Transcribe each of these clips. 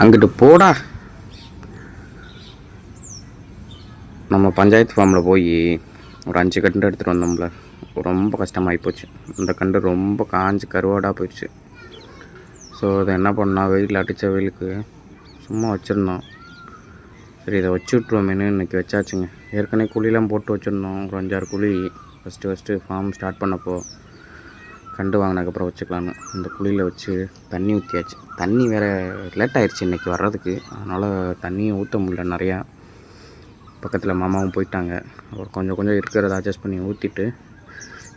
அங்கிட்டு போடா. நம்ம பஞ்சாயத்து ஃபார்மில் போய் ஒரு அஞ்சு கண்டு எடுத்துகிட்டு வந்தோம்ல ரொம்ப கஷ்டமாகி போச்சு. இந்த கண்டு ரொம்ப காஞ்சி கருவாடாக போயிடுச்சு ஸோ அதை என்ன பண்ணால் வெயில் அடித்த வெயிலுக்கு சும்மா வச்சுருந்தோம். சரி இதை வச்சு விட்ருவோமேனு இன்றைக்கி வச்சாச்சுங்க. ஏற்கனவே குழிலாம் போட்டு வச்சுருந்தோம். ஒரு அஞ்சாறு குழி ஃபஸ்ட்டு ஃபஸ்ட்டு ஃபார்ம் ஸ்டார்ட் பண்ணப்போ. கண்டு வாங்கினதுக்கப்புறம் வச்சுக்கலான்னு இந்த குழியில் வச்சு தண்ணி ஊற்றியாச்சு தண்ணி வேறு லேட் ஆயிடுச்சு இன்றைக்கி வர்றதுக்கு. அதனால் தண்ணியும் ஊற்ற முடியல நிறையா. பக்கத்தில் மாமாவும் போயிட்டாங்க. அவர் கொஞ்சம் கொஞ்சம் இருக்கிறத அட்ஜஸ்ட் பண்ணி ஊற்றிட்டு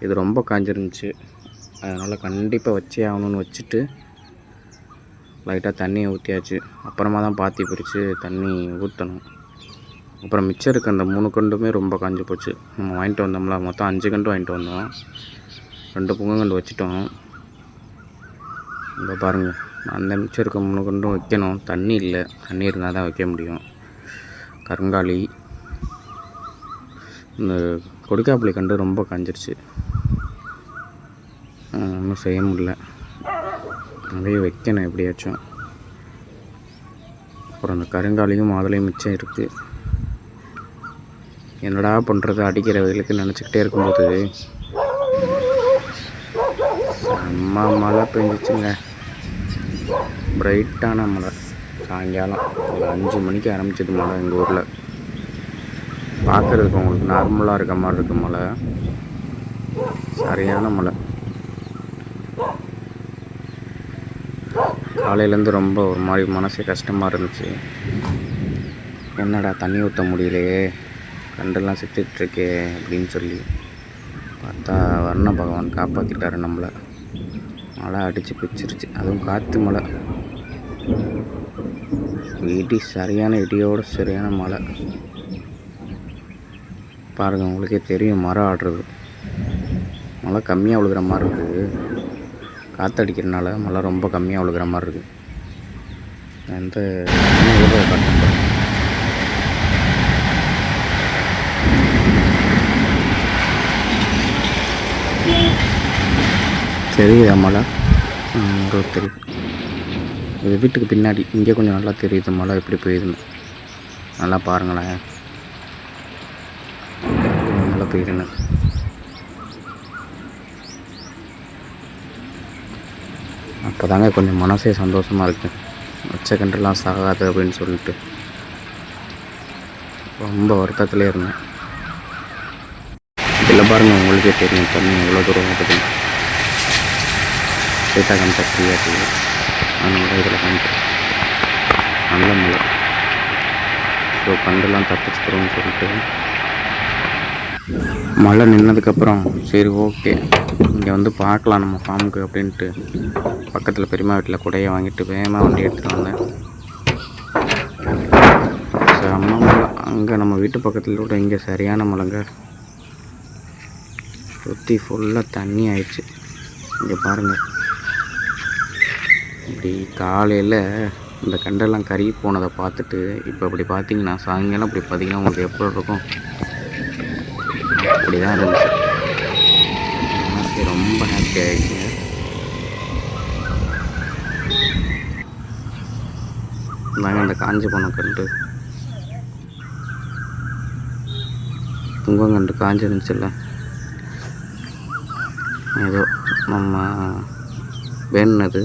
இது ரொம்ப காஞ்சிருந்துச்சு. அதனால் கண்டிப்பாக வச்சே ஆகணும்னு வச்சுட்டு லைட்டாக தண்ணியை ஊற்றியாச்சு அப்புறமா தான் பாத்தி பிரித்து தண்ணி ஊற்றணும் அப்புறம் மிச்சம் இருக்க அந்த மூணு கண்டுமே ரொம்ப காஞ்சி போச்சு. நம்ம வாங்கிட்டு வந்தோம்ல மொத்தம் அஞ்சு கண்டு வாங்கிட்டு வந்தோம். ரெண்டு பொங்கங்கண்டு வச்சுட்டோம். இந்த பாருங்கள் அந்த மிச்சம் இருக்க மூணு கண்டும் வைக்கணும். தண்ணி இல்லை தண்ணி இருந்தால் தான் வைக்க முடியும். கருங்காலி. இந்த கொடுக்காப்புளி கண்டு ரொம்ப காஞ்சிருச்சு. ஒன்றும் செய்ய முடியல. அதையே வைக்கணும் எப்படியாச்சும். அப்புறம் அந்த கருங்காலியும் மாதுளையும் மிச்சம் இருக்குது என்னடா பண்ணுறது அடிக்கிற வெயிலுக்கு நினச்சிக்கிட்டே இருக்கும்போது அம்மா மழை பெஞ்சிச்சுங்க. பிரைட்டான மழை. சாயங்காலம் ஒரு அஞ்சு மணிக்கு ஆரம்பிச்சது மழை எங்கள் ஊரில். பார்க்குறதுக்கு உங்களுக்கு நார்மலாக இருக்க மாதிரி இருக்கு மழை. சரியான மழை. காலையிலேருந்து ரொம்ப ஒரு மாதிரி மனசே கஷ்டமாக இருந்துச்சு. என்னடா தண்ணி ஊற்ற முடியலையே? கண்டெல்லாம் செத்துட்ருக்கே அப்படின்னு சொல்லி பார்த்தா வர்ண பகவான் காப்பாற்றிட்டாரு நம்மளை. மழை அடித்து பிச்சிருச்சு. அதுவும் காற்று மழை. இடி சரியான இடியோட சரியான மழை. பாருங்கள் உங்களுக்கே தெரியும் மரம் ஆடுறது. மழை கம்மியாக விழுகிற மாதிரி இருக்குது. காற்றடிக்கிறனால மழை ரொம்ப கம்மியாக விழுகிற மாதிரி இருக்குது. எந்த காட்டும் தெரியுதா மழை உங்களுக்கு தெரியுது. இது வீட்டுக்கு பின்னாடி. இங்கே கொஞ்சம் நல்லா தெரியுது மழை எப்படி பெய்யுதுன்னு. நல்லா பாருங்களேன். மழை பெய்யுதுன்னு. அப்போ தாங்க கொஞ்சம் மனசே சந்தோஷமாக இருக்குது வச்ச கன்றுலாம் சாகாது அப்படின்னு சொல்லிட்டு. ரொம்ப வருத்தத்திலே இருந்தேன். இதில் பாருங்கள் உங்களுக்கே தெரியும் தண்ணி எவ்வளோ தூரம் இருக்குது ஸ்ட்ரெயிட்டாக காமிச்சா ஃப்ரீயாக இருக்குது அதனால இதில் காமிக்கிறேன் நல்ல மழை ஸோ கண்டெல்லாம் தப்பிச்சுக்கிறோம்னு சொல்லிட்டு மழை நின்னதுக்கப்புறம் சரி ஓகே இங்கே வந்து பார்க்கலாம் நம்ம ஃபார்முக்கு அப்படின்ட்டு பக்கத்தில் பெரியம்மா வீட்டில் குடையை வாங்கிட்டு வேகமாக வண்டி எடுத்துகிட்டு வந்தேன் செம்ம மழை அங்கே நம்ம வீட்டு பக்கத்தில் கூட இங்கே சரியான மழைங்க சுற்றி ஃபுல்லாக தண்ணி ஆயிடுச்சு இங்கே பாருங்கள் இப்படி காலையில் இந்த கண்டெல்லாம் கறி போனதை பார்த்துட்டு இப்போ இப்படி பார்த்தீங்கன்னா சாயங்காலம் இப்படி பார்த்தீங்கன்னா உங்களுக்கு எப்படி இருக்கும்? அப்படி தான் இருந்துச்சு. மனசு ரொம்ப ஹாப்பி ஆகிடுச்சு நாங்கள் அந்த காஞ்சி போன கண்டு. புங்கங்கண்டு காஞ்சிருந்துச்சுல்ல. ஏதோ நம்ம வேணுனது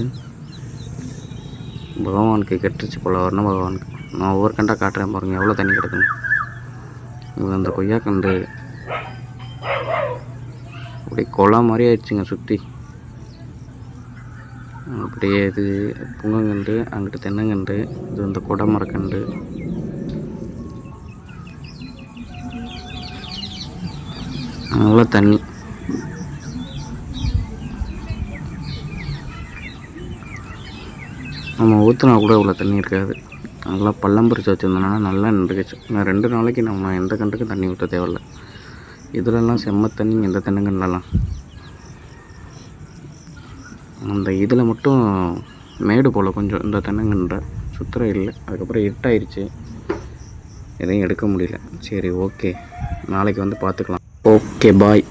பகவானுக்கு கெட்டுருச்சு போல வரணும் பகவானுக்கு. நான் ஒவ்வொரு கண்டாக காட்டுறேன் பாருங்கள் எவ்வளோ தண்ணி கிடக்குன்னு. இது அந்த கொய்யா கண்டு அப்படி குளம் மாதிரி ஆயிடுச்சுங்க சுற்றி அப்படியே இது புங்கங்கண்டு அங்கிட்டு தென்னங்கண்டு இது வந்து குடமரக்கண்டு நல்லா தண்ணி. நம்ம ஊற்றினா கூட இவ்வளோ தண்ணி இருக்காது. நல்லா பள்ளம் பறித்து வச்சுருந்தோம்னா நல்லா நின்றுக்குச்சு. நான் ரெண்டு நாளைக்கு நம்ம எந்த கண்டுக்கும் தண்ணி ஊற்ற தேவையில்ல. இதுலலாம் செம்ம தண்ணி எந்த தென்னங்கண்டுலலாம் அந்த இதில் மட்டும் மேடு போல் கொஞ்சம் இந்த தென்னங்கண்டை சுத்தரம் இல்லை. அதுக்கப்புறம் இருட்டாயிருச்சு. எதையும் எடுக்க முடியல. சரி ஓகே நாளைக்கு வந்து பார்த்துக்கலாம் ஓகே பாய்